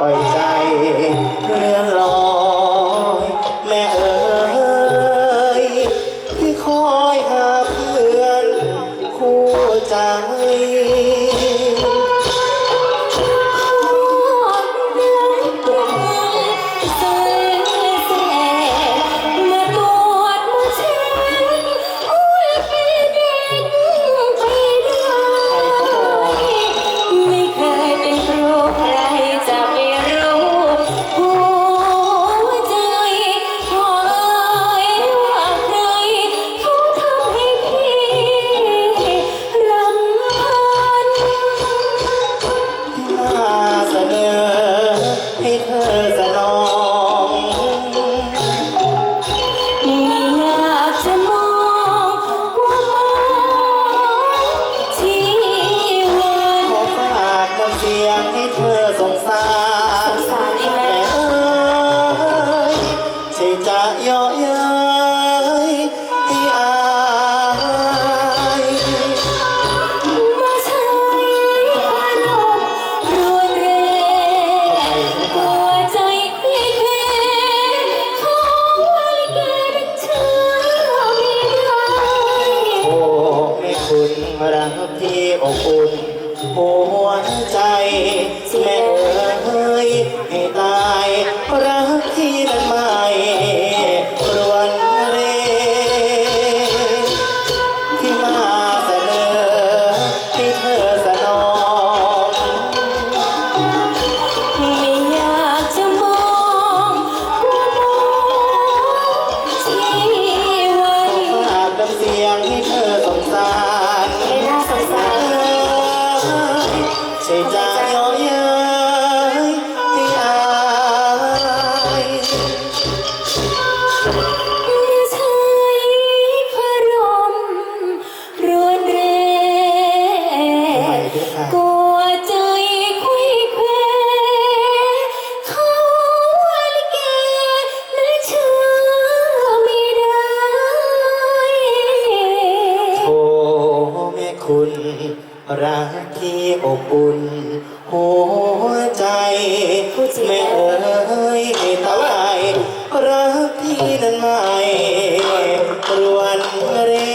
ปล่อยใจเลื่อนลอยแม่เอ๋ยที่คอยหาเพื่อนคู่ใจ สนอง อยากจะมองว่าที่วันขอฝากบนเสียงให้เธอสงสาร สงสารอีกแม่แล้อใช่จะย่อเย้ คุณรักที่อบอุ่นหัวใจแม่เอ๋ยให้ตา ช่จะย่อเย้ยให้อายใช่พระรมรวนเรกลัวใจคุยเควเขาลิเกและเชื่อไม่ได้ โอ้แม่คุณ รักที่อบอุ่นหัวใจ ไม่เอ่ยตายรักที่นั้นไม่รวนเร